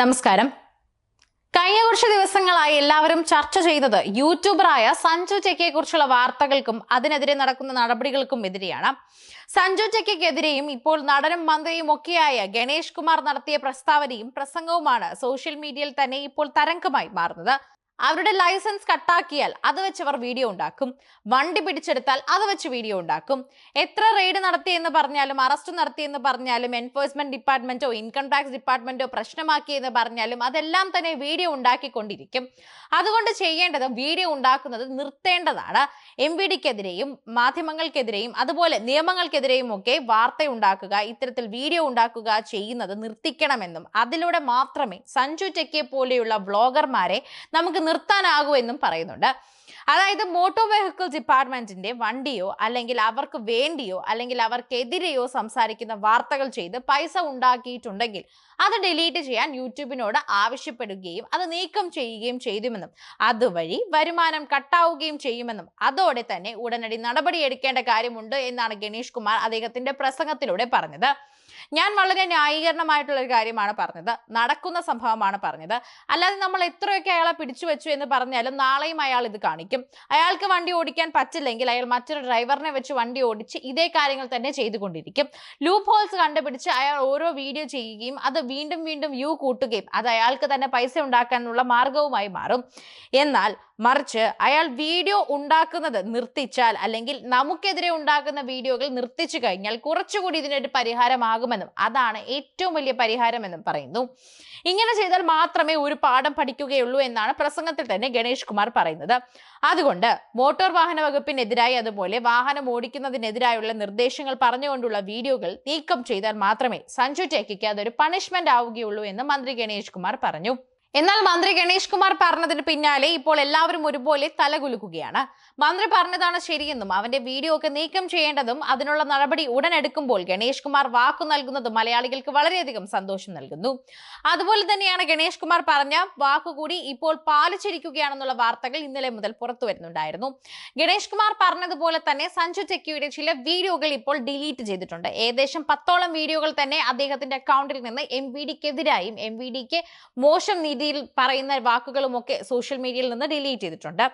നമസ്കാരം. കഴിഞ്ഞ കുറച്ച് ദിവസങ്ങളായി എല്ലാവരും ചർച്ച ചെയ്തത് യൂട്യൂബറായ സഞ്ജു ചെക്കിയെ കുറിച്ചുള്ള വാർത്തകൾക്കും അതിനെതിരെ നടക്കുന്ന നടപടികൾക്കും എതിരെയാണ്. സഞ്ജു ചെക്കിക്കെതിരെയും ഇപ്പോൾ നടനും മന്ത്രിയും ഒക്കെയായ ഗണേഷ് കുമാർ നടത്തിയ പ്രസ്താവനയും പ്രസംഗവുമാണ് സോഷ്യൽ മീഡിയയിൽ തന്നെ ഇപ്പോൾ തരംഗമായി മാറുന്നത്. അവരുടെ ലൈസൻസ് കട്ടാക്കിയാൽ അത് വെച്ച് അവർ വീഡിയോ ഉണ്ടാക്കും. വണ്ടി പിടിച്ചെടുത്താൽ അത് വെച്ച് വീഡിയോ ഉണ്ടാക്കും. എത്ര റെയ്ഡ് നടത്തിയെന്ന് പറഞ്ഞാലും അറസ്റ്റ് നടത്തിയെന്ന് പറഞ്ഞാലും എൻഫോഴ്സ്മെന്റ് ഡിപ്പാർട്ട്മെന്റോ ഇൻകം ടാക്സ് ഡിപ്പാർട്ട്മെന്റോ പ്രശ്നമാക്കിയെന്ന് പറഞ്ഞാലും അതെല്ലാം തന്നെ വീഡിയോ ഉണ്ടാക്കിക്കൊണ്ടിരിക്കും. അതുകൊണ്ട് ചെയ്യേണ്ടത് വീഡിയോ ഉണ്ടാക്കുന്നത് നിർത്തേണ്ടതാണ്. എം വി ഡിക്കെതിരെയും മാധ്യമങ്ങൾക്കെതിരെയും അതുപോലെ നിയമങ്ങൾക്കെതിരെയും ഒക്കെ വാർത്ത ഉണ്ടാക്കുക ഇത്തരത്തിൽ വീഡിയോ ഉണ്ടാക്കുക ചെയ്യുന്നത് നിർത്തിക്കണമെന്നും അതിലൂടെ മാത്രമേ സഞ്ജു ടെക്കെ പോലെയുള്ള വ്ളോഗർമാരെ നമുക്ക് നിർത്താനാകൂ എന്നും പറയുന്നുണ്ട്. അതായത് മോട്ടോർ വെഹിക്കിൾ ഡിപ്പാർട്ട്മെന്റിന്റെ വണ്ടിയോ അല്ലെങ്കിൽ അവർക്ക് വേണ്ടിയോ അല്ലെങ്കിൽ അവർക്കെതിരെയോ സംസാരിക്കുന്ന വാർത്തകൾ ചെയ്ത് പൈസ ഉണ്ടാക്കിയിട്ടുണ്ടെങ്കിൽ അത് ഡിലീറ്റ് ചെയ്യാൻ യൂട്യൂബിനോട് ആവശ്യപ്പെടുകയും അത് നീക്കം ചെയ്യുകയും ചെയ്തുമെന്നും അതുവഴി വരുമാനം കട്ടാവുകയും ചെയ്യുമെന്നും അതോടെ തന്നെ ഉടനടി നടപടിയെടുക്കേണ്ട കാര്യമുണ്ട് എന്നാണ് ഗണേഷ് കുമാർ അദ്ദേഹത്തിന്റെ പ്രസംഗത്തിലൂടെ പറഞ്ഞത്. ഞാൻ വളരെ ന്യായീകരണമായിട്ടുള്ള ഒരു കാര്യമാണ് പറഞ്ഞത്. നടക്കുന്ന സംഭവമാണ് പറഞ്ഞത്. അല്ലാതെ നമ്മൾ എത്രയൊക്കെ അയാളെ പിടിച്ചു വെച്ചു എന്ന് പറഞ്ഞാലും നാളെയും അയാൾ ഇത് കാണിക്കും. അയാൾക്ക് വണ്ടി ഓടിക്കാൻ പറ്റില്ലെങ്കിൽ അയാൾ മറ്റൊരു ഡ്രൈവറിനെ വെച്ച് വണ്ടി ഓടിച്ച് ഇതേ കാര്യങ്ങൾ തന്നെ ചെയ്തുകൊണ്ടിരിക്കും. ലൂപ്പ് ഹോൾസ് കണ്ടുപിടിച്ച് അയാൾ ഓരോ വീഡിയോ ചെയ്യുകയും അത് വീണ്ടും വീണ്ടും വ്യൂ കൂട്ടുകയും അത് അയാൾക്ക് തന്നെ പൈസ ഉണ്ടാക്കാനുള്ള മാർഗവുമായി മാറും. എന്നാൽ മറിച്ച് അയാൾ വീഡിയോ ഉണ്ടാക്കുന്നത് നിർത്തിച്ചാൽ അല്ലെങ്കിൽ നമുക്കെതിരെ ഉണ്ടാക്കുന്ന വീഡിയോകൾ നിർത്തിച്ചു കഴിഞ്ഞാൽ കുറച്ചുകൂടി ഇതിനൊരു പരിഹാരമാകുമെന്നും അതാണ് ഏറ്റവും വലിയ പരിഹാരം എന്നും പറയുന്നു. ഇങ്ങനെ ചെയ്താൽ മാത്രമേ ഒരു പാഠം പഠിക്കുകയുള്ളൂ എന്നാണ് പ്രസംഗത്തിൽ തന്നെ ഗണേഷ് കുമാർ പറയുന്നത്. അതുകൊണ്ട് മോട്ടോർ വാഹന വകുപ്പിനെതിരായി അതുപോലെ വാഹനം ഓടിക്കുന്നതിനെതിരായുള്ള നിർദ്ദേശങ്ങൾ പറഞ്ഞുകൊണ്ടുള്ള വീഡിയോകൾ നീക്കം ചെയ്താൽ മാത്രമേ സഞ്ജു ടെക്കിക്ക് അതൊരു പണിഷ്മെന്റ് ആവുകയുള്ളൂ എന്ന് മന്ത്രി ഗണേഷ് കുമാർ പറഞ്ഞു. എന്നാൽ മന്ത്രി ഗണേഷ് കുമാർ പറഞ്ഞതിന് പിന്നാലെ ഇപ്പോൾ എല്ലാവരും ഒരുപോലെ തലകുലുക്കുകയാണ്. മന്ത്രി പറഞ്ഞതാണ് ശരിയെന്നും അവന്റെ വീഡിയോ ഒക്കെ നീക്കം ചെയ്യേണ്ടതും അതിനുള്ള നടപടി ഉടൻ എടുക്കുമ്പോൾ ഗണേഷ് കുമാർ വാക്കു നൽകുന്നതും മലയാളികൾക്ക് വളരെയധികം സന്തോഷം നൽകുന്നു. അതുപോലെ തന്നെയാണ് ഗണേഷ് കുമാർ പറഞ്ഞ വാക്കുകൂടി ഇപ്പോൾ പാലിച്ചിരിക്കുകയാണെന്നുള്ള വാർത്തകൾ ഇന്നലെ മുതൽ പുറത്തു വരുന്നുണ്ടായിരുന്നു. ഗണേഷ് കുമാർ പറഞ്ഞതുപോലെ തന്നെ സഞ്ജു ടെക്കിയുടെ ചില വീഡിയോകൾ ഇപ്പോൾ ഡിലീറ്റ് ചെയ്തിട്ടുണ്ട്. ഏകദേശം പത്തോളം വീഡിയോകൾ തന്നെ അദ്ദേഹത്തിന്റെ അക്കൗണ്ടിൽ നിന്ന് എം വി ഡിക്കെതിരായും എം വി ഡിക്ക് മോശം രീതിയിൽ പറയുന്ന വാക്കുകളുമൊക്കെ സോഷ്യൽ മീഡിയയിൽ നിന്ന് ഡിലീറ്റ് ചെയ്തിട്ടുണ്ട്.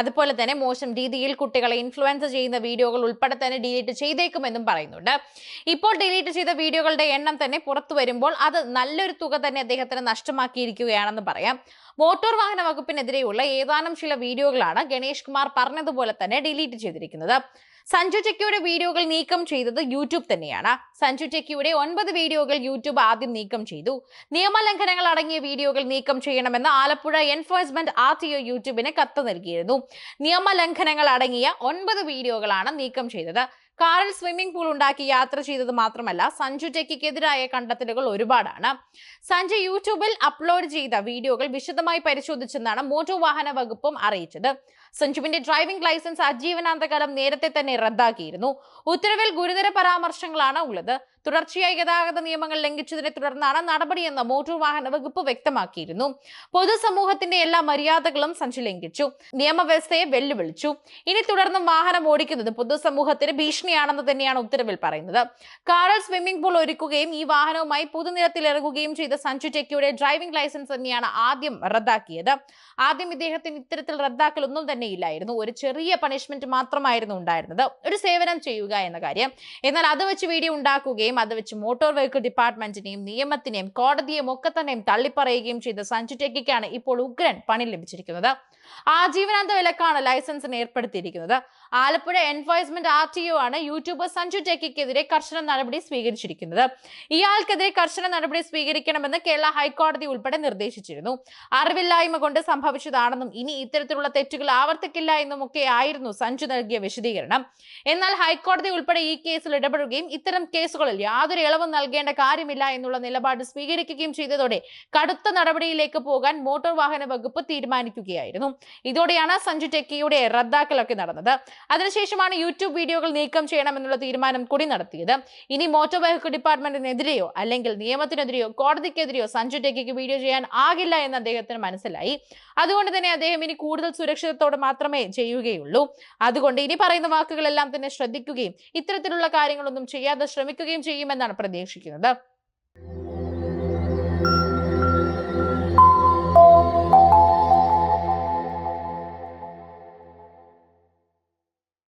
അതുപോലെ തന്നെ മോശം രീതിയിൽ കുട്ടികളെ ഇൻഫ്ലുവൻസ് ചെയ്യുന്ന വീഡിയോകൾ ഉൾപ്പെടെ തന്നെ ഡിലീറ്റ് ചെയ്തേക്കുമെന്നും പറയുന്നുണ്ട്. ഇപ്പോൾ ഡിലീറ്റ് ചെയ്ത വീഡിയോകളുടെ എണ്ണം തന്നെ പുറത്തു വരുമ്പോൾ അത് നല്ലൊരു തുക തന്നെ അദ്ദേഹത്തിന് നഷ്ടമാക്കിയിരിക്കുകയാണെന്ന് പറയാം. മോട്ടോർ വാഹന വകുപ്പിനെതിരെയുള്ള ഏതാനും ചില വീഡിയോകളാണ് ഗണേഷ് കുമാർ പറഞ്ഞതുപോലെ തന്നെ ഡിലീറ്റ് ചെയ്തിരിക്കുന്നത്. സഞ്ജു ടെക്കിയുടെ വീഡിയോകൾ നീക്കം ചെയ്തത് യൂട്യൂബ് തന്നെയാണ്. സഞ്ജു ടെക്കിയുടെ ഒൻപത് വീഡിയോകൾ യൂട്യൂബ് ആദ്യം നീക്കം ചെയ്തു. നിയമലംഘനങ്ങൾ അടങ്ങിയ വീഡിയോകൾ നീക്കം ചെയ്യണമെന്ന് Alappuzha enforcement R T O യൂട്യൂബിന് കത്ത് നൽകിയിരുന്നു. നിയമലംഘനങ്ങൾ അടങ്ങിയ ഒൻപത് വീഡിയോകളാണ് നീക്കം ചെയ്തത്. കാറിൽ സ്വിമ്മിംഗ് പൂൾ ഉണ്ടാക്കി യാത്ര ചെയ്തത് മാത്രമല്ല സഞ്ജു ടെക്കിക്കെതിരായ കണ്ടെത്തലുകൾ ഒരുപാടാണ്. സഞ്ജു യൂട്യൂബിൽ അപ്ലോഡ് ചെയ്ത വീഡിയോകൾ വിശദമായി പരിശോധിച്ചെന്നാണ് മോട്ടോർ വാഹന വകുപ്പും അറിയിച്ചത്. സഞ്ജുവിന്റെ ഡ്രൈവിംഗ് ലൈസൻസ് അജീവനാന്തകാലം നേരത്തെ തന്നെ റദ്ദാക്കിയിരുന്നു. ഉത്തരവിൽ ഗുരുതര പരാമർശങ്ങളാണ് ഉള്ളത്. തുടർച്ചയായി ഗതാഗത നിയമങ്ങൾ ലംഘിച്ചതിനെ തുടർന്നാണ് നടപടിയെന്ന് മോട്ടോർ വാഹന വകുപ്പ് വ്യക്തമാക്കിയിരുന്നു. പൊതുസമൂഹത്തിന്റെ എല്ലാ മര്യാദകളും സഞ്ജു ലംഘിച്ചു. നിയമവ്യവസ്ഥയെ വെല്ലുവിളിച്ചു. ഇനി തുടർന്നും വാഹനം ഓടിക്കുന്നത് പൊതുസമൂഹത്തിന് ഭീഷണിയാണെന്ന് തന്നെയാണ് ഉത്തരവിൽ പറയുന്നത്. കാറിൽ സ്വിമ്മിംഗ് പൂൾ ഒരുക്കുകയും ഈ വാഹനവുമായി പൊതുനിരത്തിൽ ഇറങ്ങുകയും ചെയ്ത സഞ്ജു ടെക്കിയുടെ ഡ്രൈവിംഗ് ലൈസൻസ് തന്നെയാണ് ആദ്യം റദ്ദാക്കിയത്. ആദ്യം ഇദ്ദേഹത്തിന് ഇത്തരത്തിൽ റദ്ദാക്കലൊന്നും തന്നെ ഇല്ലായിരുന്നു ഒരു ചെറിയ പണിഷ്മെന്റ് മാത്രമായിരുന്നു ഉണ്ടായിരുന്നത്. ഒരു സേവനം ചെയ്യുക എന്ന കാര്യം. എന്നാൽ അത് വെച്ച് വീഡിയോ ഉണ്ടാക്കുകയും അത് വെച്ച് മോട്ടോർ വെഹിക്കിൾ ഡിപ്പാർട്ട്മെന്റിനെയും നിയമത്തിനെയും കോടതിയെയും ഒക്കെ തന്നെയും തള്ളിപ്പറയുകയും ചെയ്ത സഞ്ജു ടെക്കിക്കാണ് ഇപ്പോൾ ഉഗ്രൻ പണി ലഭിച്ചിരിക്കുന്നത്. ആജീവനാന്ത വിലക്കാണ് ലൈസൻസിന് ഏർപ്പെടുത്തിയിരിക്കുന്നത്. Alappuzha enforcement R T O ആണ് യൂട്യൂബർ സഞ്ജു ടെക്കിക്കെതിരെ കർശന നടപടി സ്വീകരിച്ചിരിക്കുന്നത്. ഇയാൾക്കെതിരെ കർശന നടപടി സ്വീകരിക്കണമെന്ന് കേരള ഹൈക്കോടതി ഉൾപ്പെടെ നിർദ്ദേശിച്ചിരുന്നു. അറിവില്ലായ്മ കൊണ്ട് സംഭവിച്ചതാണെന്നും ഇനി ഇത്തരത്തിലുള്ള തെറ്റുകൾ ആവർത്തിക്കില്ല എന്നുമൊക്കെ ആയിരുന്നു സഞ്ജു നൽകിയ വിശദീകരണം. എന്നാൽ ഹൈക്കോടതി ഉൾപ്പെടെ ഈ കേസിൽ ഇടപെടുകയും ഇത്തരം കേസുകളിൽ യാതൊരു ഇളവും നൽകേണ്ട കാര്യമില്ല എന്നുള്ള നിലപാട് സ്വീകരിക്കുകയും ചെയ്തതോടെ കടുത്ത നടപടിയിലേക്ക് പോകാൻ മോട്ടോർ വാഹന വകുപ്പ് തീരുമാനിക്കുകയായിരുന്നു. ഇതോടെയാണ് സഞ്ജു ടെക്കിയുടെ റദ്ദാക്കലൊക്കെ നടന്നത്. അതിനുശേഷമാണ് യൂട്യൂബ് വീഡിയോകൾ നീക്കം ചെയ്യണമെന്നുള്ള തീരുമാനം കൂടി നടത്തിയത്. ഇനി മോട്ടോർ വെഹിക്കിൾ ഡിപ്പാർട്ട്മെന്റിനെതിരെയോ അല്ലെങ്കിൽ നിയമത്തിനെതിരെയോ കോടതിക്കെതിരെയോ സഞ്ജു ടെക്കിക്ക് വീഡിയോ ചെയ്യാൻ ആകില്ല എന്ന് അദ്ദേഹത്തിന് മനസ്സിലായി. അതുകൊണ്ട് തന്നെ അദ്ദേഹം ഇനി കൂടുതൽ സുരക്ഷിതത്തോടെ മാത്രമേ ചെയ്യുകയുള്ളൂ. അതുകൊണ്ട് ഇനി പറയുന്ന വാക്കുകളെല്ലാം തന്നെ ശ്രദ്ധിക്കുകയും ഇത്തരത്തിലുള്ള കാര്യങ്ങളൊന്നും ചെയ്യാതെ ശ്രമിക്കുകയും ചെയ്യുമെന്നാണ് പ്രതീക്ഷിക്കുന്നത്.